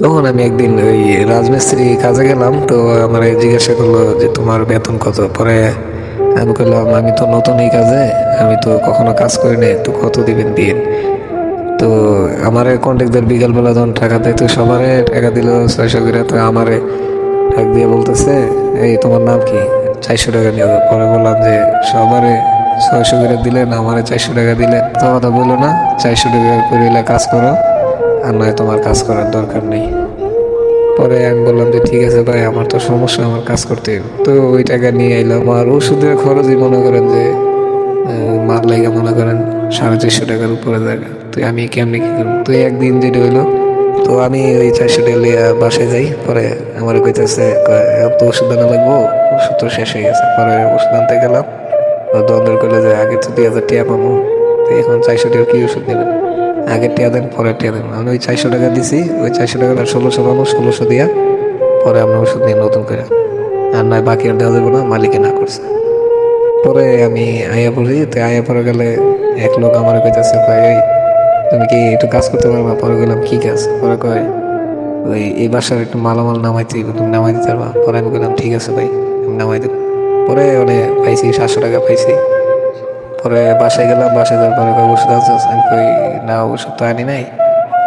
তখন আমি একদিন ওই রাজমিস্ত্রি কাজে গেলাম, তো আমার জিজ্ঞাসা করল যে, তোমার বেতন কত? পরে আমি বললাম আমি তো নতুন এই কাজে, আমি তো কখনো কাজ করি নাই, তো কত দিবেন দিন? তো আমার কন্ট্রাক্টর বিকালবেলা, যখন টাকা দেয়, তো সবারে টাকা দিল ছয়শো করে, তো আমারে টাক দিয়ে বলতেছে, এই তোমার নাম কি? চারশো টাকা নিয়ে পরে বললাম যে, সবারে ছয়শো করে দিলেন, আমারে চারশো টাকা দিলেন। তো কথা বলল না, চারশো টাকা করে কাজ করো। আর নয়, তোমার কাজ করার দরকার নেই। পরে আমি বললাম যে, ঠিক আছে ভাই, আমার তো সমস্যা, আমার কাজ করতে তো ওই টাকা নিয়ে এলাম। আর ওষুধের খরচই মনে করেন যে মার লাগে মনে করেন সাড়ে চারশো টাকার উপরে জায়গা। তো আমি কেমনি কি করব? তো একদিন যেটা হইল, তো আমি ওই চারশো টাকা লিয়ে বাসায় যাই। পরে আমার কইতেছে এত ওষুধ আনা লাগবো? ওষুধ তো শেষ হয়ে গেছে। পরে ওষুধ আনতে গেলাম। দ্বন্দ্বের করলে যে, আগে তো দুই হাজার টাকা পাবো তো এখন চারশো টাকা কি ওষুধ দিলেন আগে টিয়া দেন, পরে টিয়া দেন। আমি ওই চারশো টাকা দিছি, ওই চারশো টাকা ষোলোশো পাবো ষোলোশো দিয়া, পরে আমরা ওষুধ নিয়ে নতুন করে। আর নয়, বাকি আর দেওয়া যাবে না, মালিকে না করছে। পরে আমি আয়া পড়ি তো আয়া পরে গেলে এক লোক আমার কইতেছে, কয়, এই, তুমি কি একটু কাজ করতে পারবা? পরে গেলাম কি কাজ? পরে কয়, ওই, এই বাসার একটু মালামাল নামাইতে তুমি নামাই দিতে পারবা? পরে আমি বললাম ঠিক আছে ভাই, আমি নামাই দেব। পরে মানে পাইছি, সাতশো টাকা পাইছি। পরে বাসায় গেলাম, বাসায় যাওয়ার পরে কয়, ওষুধ আনছিস আমি কই, না, ওষুধ তো আনি নাই।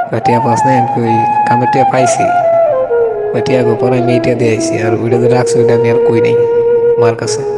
কয়, টিয়া পাস নাই? আমি কই, কামের টিয়া পাইছি। কয় টিয়া গো পরে আমি দিয়ে আর ওইটা যে রাখছি, ওইটা আমি আর কই নাই মার কাছে।